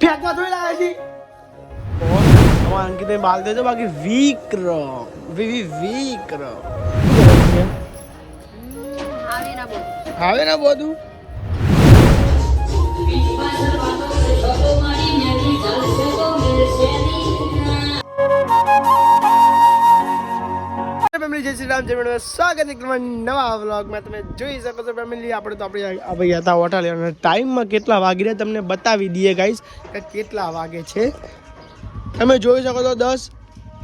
ફેંકવા થોડી લાગે છે. અંકિત બાલ દેજો બાકી વીક રહો વીવી વીક રહો આવે ના બધું આવે ફેમિલી, જય શ્રી રામ, જય મેડમ સ્વાગત છે તમારા નવા વ્લોગમાં. તમે જોઈ શકો છો ફેમિલી આપણે તો આપણે ભાઈ હતા હોટલ. અને ટાઈમમાં કેટલા વાગી રહ્યા તમને બતાવી દઈએ ગાઈસ કે કેટલા વાગે છે. તમે જોઈ શકો છો દસ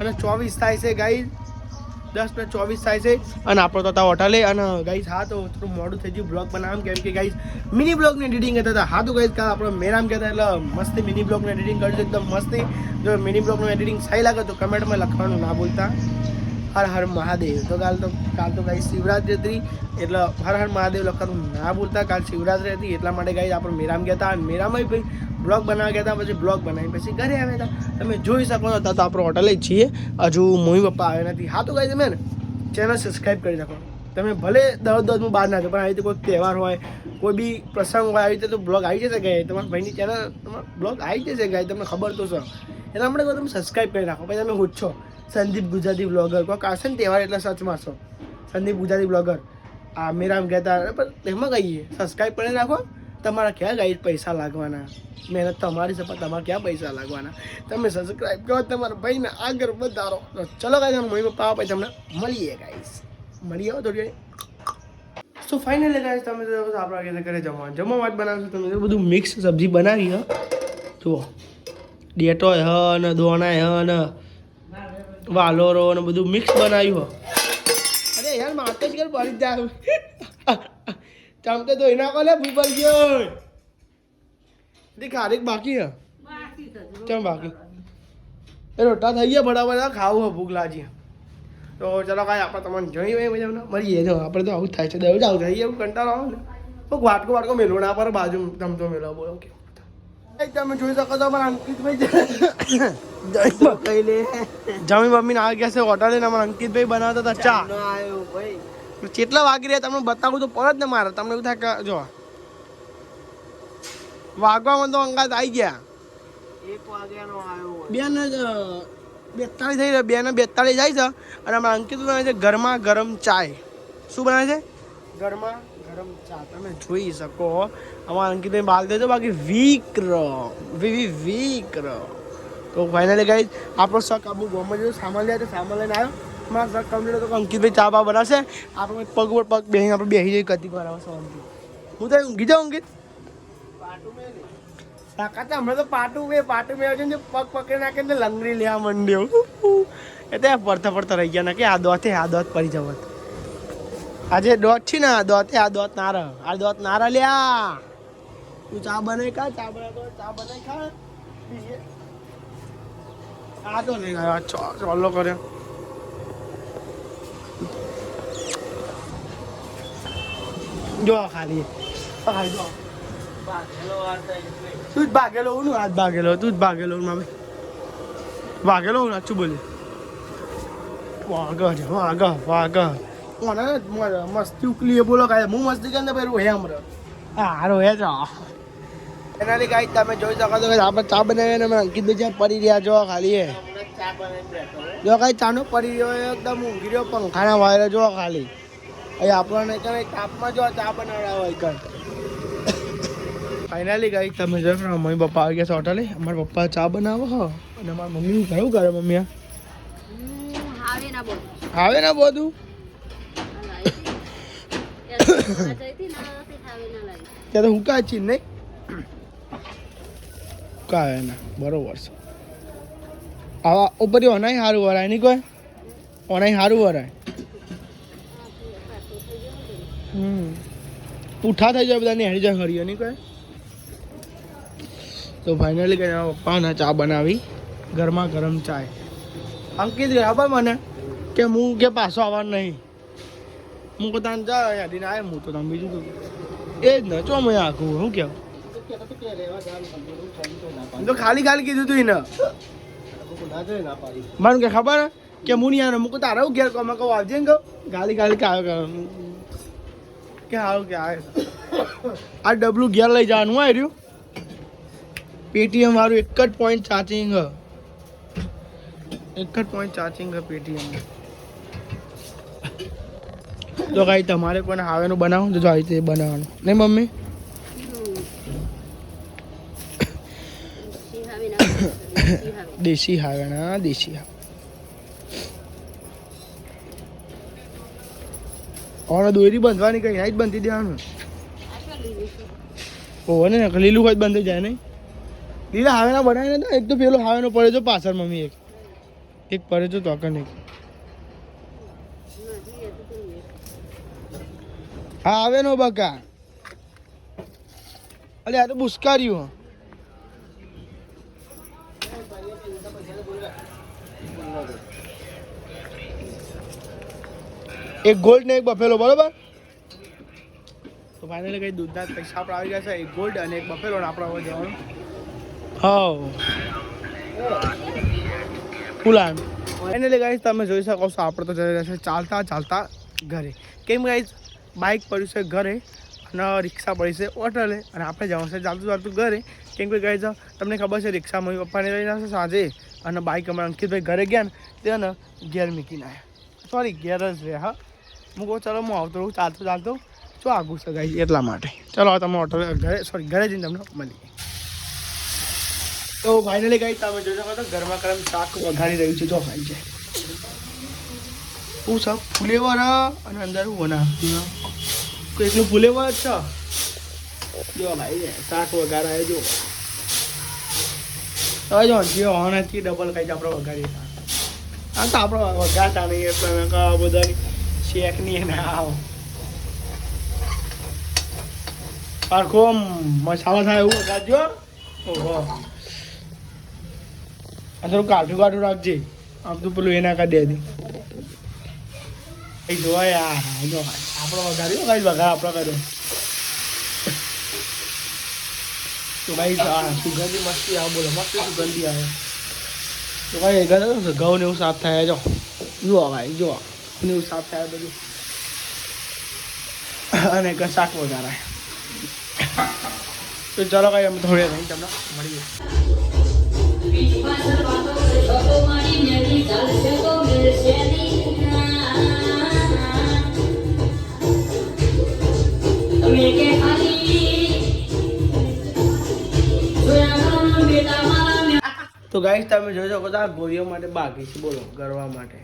અને ચોવીસ થાય છે ગાઈસ દસ ને ચોવીસ થાય છે. અને આપણો તો હતા હોટલે. અને ગાઈસ હા, તો થોડું મોડું થઈ ગયું બ્લોગ બનાવવાનું. કેમ કે ગાઈસ મિની બ્લોગની એડિટિંગ કરતા હતા. હા, તો ગાઈસ કાલ આપણે મેરામ કહેતા એટલે મસ્તી મિની બ્લોગનું એડિટિંગ કરજો એકદમ મસ્તી. જો મિની બ્લોગનું એડિટિંગ સારી લાગે તો કમેન્ટમાં લખવાનું ના ભૂલતા. હર હર મહાદેવ. તો કાલ તો કાલ તો ગાઈ શિવરાત્રી હતી, એટલે હર હર મહાદેવ લખવાનું ના ભૂલતા. કાલ શિવરાત્રી હતી, એટલા માટે ગાઈ આપણે મેરામ ગયા હતા. અને મેરામાં ભાઈ બ્લોગ બનાવવા ગયા હતા, પછી બ્લોગ બનાવી પછી ઘરે આવ્યા હતા. તમે જોઈ શકો છો તો આપણે હોટલે જ છીએ. હજુ મમ્મી પપ્પા આવ્યા નથી. હા તો ગાઈ તમે ને ચેનલ સબસ્ક્રાઈબ કરી નાખો. તમે ભલે દર દર બહાર ના જાઓ પણ આવી રીતે કોઈ તહેવાર હોય, કોઈ બી પ્રસંગ હોય, આવી રીતે તો બ્લોગ આવી જશે ગાય તમારા ભાઈની ચેનલ તમારો બ્લોગ આવી જશે ગાય તમને ખબર તો છે. એટલા કહું તમે સબસ્ક્રાઈબ કરી રાખો પછી તમે પૂછો. સંદીપ ગુજરાતી બ્લોગર કોઈ આવશે તહેવાર એટલે સચ મારશો સંદીપ ગુજરાતી બ્લોગર આ મેરામ કહેતા પણ એમાં કહીએ સબસ્ક્રાઈબ પણ રાખો. તમારા ક્યાં ગાઈડ પૈસા લાગવાના? મહેનત તમારી છે, પણ તમારે ક્યાં પૈસા લાગવાના? તમે સબસ્ક્રાઈબ કરો, તમારા ભાઈને આગળ વધારો. ચલો ગાઈ મમ્મી પપ્પા પછી તમને મળીએ ગાઈસ મળી આવો થોડી સો ફાઇનલી ગાઈસ તમે આપણા ઘરે ઘરે જમવાનું, જમવા વાત બનાવશો તમે બધું મિક્સ સબ્જી બનાવી, હો. જુઓ. ડેટોય હ ને, દોણા હ ને વાલોરો ને બધું મિક્સ બનાવ્યું અરે યાર માથે જ કર પડી જાય ચમકે તો એના કોલે ભૂપલ ગયો દી ખારીક બાકી હે. ચમ બાકી? એ રોટા થઈ ગયા બરાબર ખાવું હે, ભૂખ લાગી તો ચલો કાંઈ આપણે તમને જઈએ મજા મળીએ જો આપણે તો આવું થાય છે. દરરોજ આવું થાય એવું કંટાળો આવે ને. કોઈક વાટકો વાટકો ના પર બાજુ તમતો મેલો, બોલો કે. તમે જોઈ શકો છો અમારા અંકિતભાઈ જમી મમ્મી આવી ગયા છે હોટલે ને અમારા અંકિતભાઈ બનાવતા હતા ચા. કેટલા વાગી રહ્યા? તમને બતાવું તો પડે જ ને મારે. તમને એવું થાય કે જો. વાગવામાં તો અંગાત આવી ગયા. એક બે ને બેતાળીસ થઈ બે ને બેતાળીસ જાય છે. અને અમારા અંકિત બનાવે છે ગરમા ગરમ ચાય. શું બનાવે છે? ગરમા ગરમ ચા. તમે જોઈ શકો અમારા અંકિતભાઈ બાલ દેજો બાકી વીક રહો વી વીક રહો તો ફાઇનલી ગાઈ આપણો શક આબુ ગોમાં જોયું સામાન લે તો સામાન લઈને આવ્યો. મારા શક કમ્પ્લીટ તો અંકિતભાઈ ચા બા બનાવશે. આપણે પગ ઉપર પગ બેસીને આપણે બેસી જઈ કતી કરાવો શાંતિ હું તો ઊંઘી જાઉં અંકિત? તાકાત હમણાં તો પાટું બે પાટું મેં છે ને પગ પકડી નાખે ને લંગડી લેવા માંડ્યો. એ તો પડતા પડતા રહી ગયા ના કે આ દોતે આ દોત પડી આજે દોત છે ને, આ દોતે, આ દોત ના આ દોત ના લ્યા. તું ચા બનાવી ખા, ચા બનાવી ચા બનાવી ખા. આ તો નહીં ચો ચોલો કર્યો. જો ખાલી. જો. તું જ ભાગેલો હું હાથ ભાગેલો, તું જ ભાગેલો માં ભાઈ. ભાગેલો હું છું બોલે વાગ છે વાગ મને મસ્તી ઉકલી બોલો કાંઈ હું મસ્તી કરીને ભાઈ હે હમણાં હા હે જ એનાથી કાંઈ તમે જોઈ શકો છો કે આપણે ચા બનાવીને અમે અંકિત બીજા પડી રહ્યા છો ખાલી એ જો કાંઈ ચાનો પડી રહ્યો હોય એકદમ ઊંઘી રહ્યો પંખાના વાયરે જો ખાલી. અહીં આપણને કઈ તાપમાં જો ચા બનાવડા હોય કઈ. ફાઇનલી ગઈ તમે જો મમ્મી પપ્પા આવી ગયા છે હોટલે અમારા પપ્પા ચા બનાવો હો. અને અમારા મમ્મી કયું કરે મમ્મી? આવે ને બધું ત્યાં તો હુકા છે નહીં. હુકા ને બરોબર છે. આવા ઉપર ઓનાય સારું વરાય, નહીં કોઈ? ઓનાય સારું વરાય. હમ. પૂઠા થઈ જાય બધાને હેડી જાય હરિયો નહીં કોઈ? તો ફાઇનલી કઈ પપ્પાને ચા બનાવી ગરમા ગરમ ચાય. અંકિત ખબર મને, કે હું કે પાછો આવવાનું નહીં. હું પોતાને જા યાદીને આવ્યો હું તો તમે બીજું તો એ જ ને ચો મેં આખું શું કેવું તો ખાલી ખાલી કીધું તું એને મને કે ખબર કે હું નહીં આવે મૂકું તારા ઘેર કહું કહું આવજે ને કહું ગાલી ગાલી કે આવે કે આવું કે આવે આ ડબલું ઘેર લઈ જવાનું આવી રહ્યું પેટીએમ વાળું એક જ પોઈન્ટ ચાર્જિંગ એક જ પોઈન્ટ ચાર્જિંગ પેટીએમ તો કાંઈ તમારે પણ હાવેનું બનાવો? તો આવી રીતે બનાવવાનું. નહીં, મમ્મી? દેશી હાવેના દેશી હાવે. ઓને દોરી બંધવાની કઈ ના જ બંધી દેવાનું? ઓને ને લીલું હોય તો બંધ જાય નહીં. લીલા હાવેના બનાવીને તો એક તો પેલો હાવેનો પડે છે પાછળ, મમ્મી, એક. એક પડે છે તોકન એક નથી એ તો તું લે. હા આવે નો બકા. અલે આ તો બુસ્કાર્યું એક ગોલ્ડ ને એક બફેલો બરોબર? તો ફાઇનલી કઈ દૂધના પૈસા આપણે આવી ગયા છે એક ગોલ્ડ અને એક બફેલો ને આપણે હવે જવાનું હા ફૂલાન ફાઇનલી ગાઈસ તમે જોઈ શકો છો આપણે તો જઈ રહ્યા છે ચાલતા ચાલતા ઘરે. કેમ ગાઈસ બાઇક પડ્યું છે ઘરે અને રિક્ષા પડી છે હોટલે. અને આપણે જવાનું છે ચાલતું ચાલતું ઘરે. કેમ કે જાઓ તમને ખબર છે રિક્ષા મમ્મી પપ્પાને લઈને આવશે સાંજે. અને બાઇક અમારા અંકિતભાઈ ઘરે ગયા ને તેને ઘેર મૂકીને આવ્યા સોરી ઘેર જ રહ્યા, હા. હું કહું, ચાલો, હું આવતો રહું ચાલતો ચાલતો. શું આગું છે એટલા માટે. ચાલો તમે હોટલે, ઘરે સોરી ઘરે જઈને તમને મળીએ. તો ફાઇનલી ગઈ તમે જોઈ શકો તો ગરમા ગરમ શાક વઘારી રહ્યું છે. જો, ખાઈ છે શું છે ફુલેવર અને અંદર હું બના એકલું ફુલેવર જ છે. જો ભાઈ, શાક વઘારાય જો. હવે જો, જે હોનાથી ડબલ ખાઈ આપણે વઘારીએ આ તો આપણે વઘારતા નહીં, એટલે બધા શેક નહીં ને આવો. પારખો મસાલા થાય એવું વઘારજો. ઓહો. આ થોડું કાઠું કાઠું રાખજે. આમ તો પેલું એના કાઢી દે. એ જોવા યાર જો, આપણો વગાડ્યો કઈ વઘાર આપણો કર્યો. તો ભાઈ આ સુગંધી મસ્તી આવે, બોલો, મસ્ત સુગંધી આવે. તો ભાઈ એ ગયો ઘઉં ને એવું સાફ થાય, જો. જુઓ ભાઈ જુઓ. ને એવું સાફ થાય બધું. અને એક શાક વધારે તો ચાલો ભાઈ અમે થોડી રહી તમને મળીએ. તો ગાઈસ તમે જોઈ શકો છો આ ગોળીઓ માટે બાકી છે. બોલો ગરવા માટે.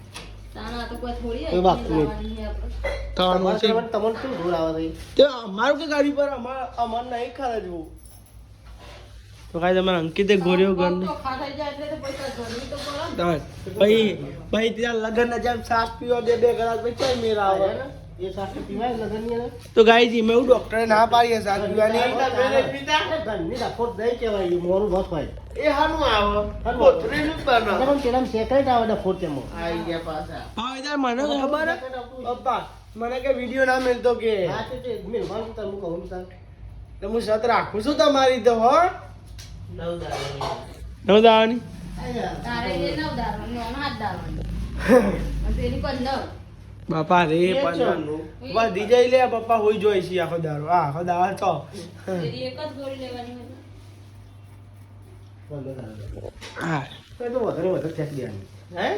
અંકિતે ગોળીઓ ઘર તો ખાતા જાય એટલે તો પૈસા ઘરની તો પડે. ભાઈ ભાઈ ત્યાં લગન ના જેમ સાસ પીવા દે બે કલાક પછી મેરા આવે. તો ગાઈ મેં એવું ડોક્ટરે ના પાડી છે સાસ પીવાની. મોરું હોય. એ હાનું આવે. ડફોટ તેમાં. હા મને ખબર? પપ્પા મને કે વીડિયો ના મળતો કે. હા, તે- તે મેલવાનું તાર, કહું છું. તાર. તો હું સત રાખું છું તમારી તો હો. નવ દાવાની? તારે નવ દાવાની હાથ. બાપા રે એ પણ ચાલુ. બધી જઈ લે બાપા હોય જોઈ છે આખો દારો આ આખો દારો તો એક જ ગોળી લેવાની હોય. પંદર આવે. હા તો વધારે વધારે ફેંકી દેવાની. હે?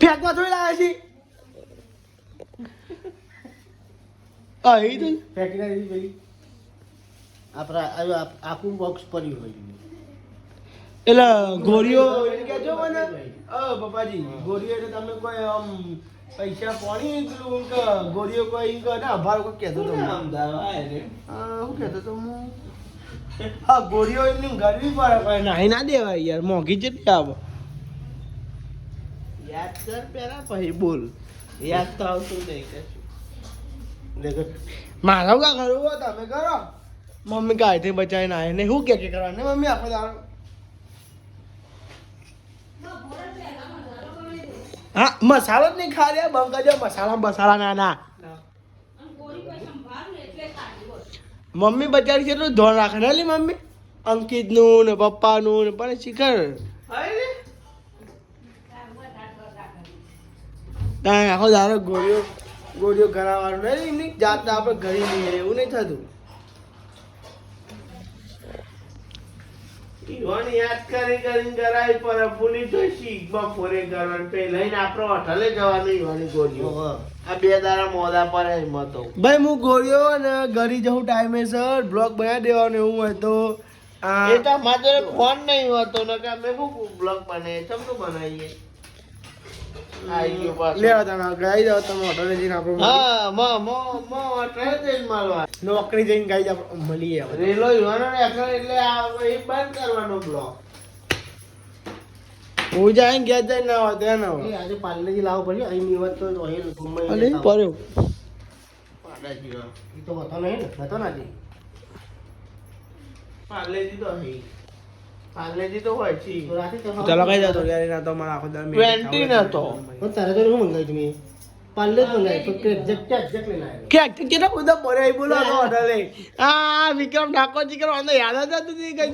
ફેંકવા થોડી લાવે છે અહીં તો ફેંકી દેવાની પેલી. આપણા આ- આ- આખું બોક્સ પડ્યું હોય એટલે ગોળીઓ કેજો મને પપ્પાજી ગોળીઓ એટલે તમે કોઈ આમ પૈસા પોણી પેલું કે ગોળીઓ કોઈ ઇંક ને અભાર કોઈ કહેતો તો હા હું કહેતો તો હું. હા ગોળીઓ એમની ગરમી પડે પણ નાહી ના દેવાય યાર મોંઘી જેટલી આવે. યાદ કર પેલા પછી બોલ. યાદ તો આવતું નહીં કશું. મારા કા કરવું તમે કરો. મમ્મી કાંઈથી બચાવીને આવે ને શું કે કરવાનું? ને મમ્મી આખો દાડો હા મસાલો જ નહીં ખા રહ્યા જો મસાલા મસાલા ના ના. મમ્મી બચારી છે એટલું ધોન રાખે ને લી મમ્મી? અંકિતનું ને પપ્પાનું ને પણ શિખર. આખો દાડો ગોળીઓ ગોળીઓ કરાવવાનું નહીં એમની જાતના આપણે ઘરે નહીં એવું નહીં થતું. ઈવોને યાદ કરી કરીને કરાવી પર પુલી તો શીખમાં ફોરે કરવાનું પે લઈને આપણો હોટલે જવાનું ઈવોની ગોળીઓ. આ બે દારા મોદા પર હિંમતો ભાઈ હું ગોળીઓ અને ઘરી જવું ટાઈમે સર બ્લોગ બનાવી દેવાનો એવું હોય તો. એ તો મારા ફોન નહીં હોતો ને કે અમે શું બ્લોગ બનાવીએ? ચમનું બનાવીએ? આઈ ગયો પાછો. લેવા તમે ગાઈ જાઓ તમે હોટલે જઈને આપણો હા મો મો મો જઈને મળવા નોકરી જઈને ગાઈ મળીએ રેલો યુવાનો ને એટલે આ એ બંધ કરવાનો બ્લોક. હું જાય ને ઘેર ના હોય ત્યાં ના હોય. આજે પાર્લેજી લાવવો પડ્યો. અહીં ની વાત તો અહીં અરે પડ્યો. પાડાજી એ તો હતો નહીં ને હતો ને આજે પાર્લેજી તો અહીં પાર્લેજી તો હોય છે. તો રાતે તો કઈ જાતો યાર ના તો મારા આખો દાડો 20 નતો. તારે તો શું મંગાવી તમે? જ તો કેટલા બધા બોલો તો આ વિક્રમ ઠાકોર જી કરો અંદર યાદ જ હતું કઈ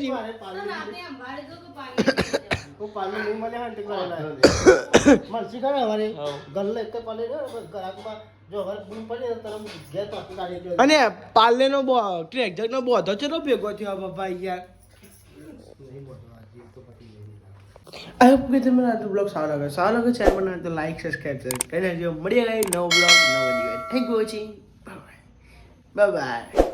તો તો આવ્યો મરસી કરે હવારે. ગલ્લે એક પાર્લે જો હવે બૂમ પડી ને તરફ ઘેર તો આખી ગાડી ગયો. અને પાર્લે નો નો બોધો ચલો ભેગો થયો બાપા યાર નહીં બોલતો આજે તો પતી આઈ હોપ કે તમને આ બ્લોગ સારો લાગે સારો લાગે ચેનલ બનાવે તો લાઈક સબસ્ક્રાઇબ કરો કઈ નાખજો મળીએ ગઈ નવો બ્લોગ નવો video thank you watching bye bye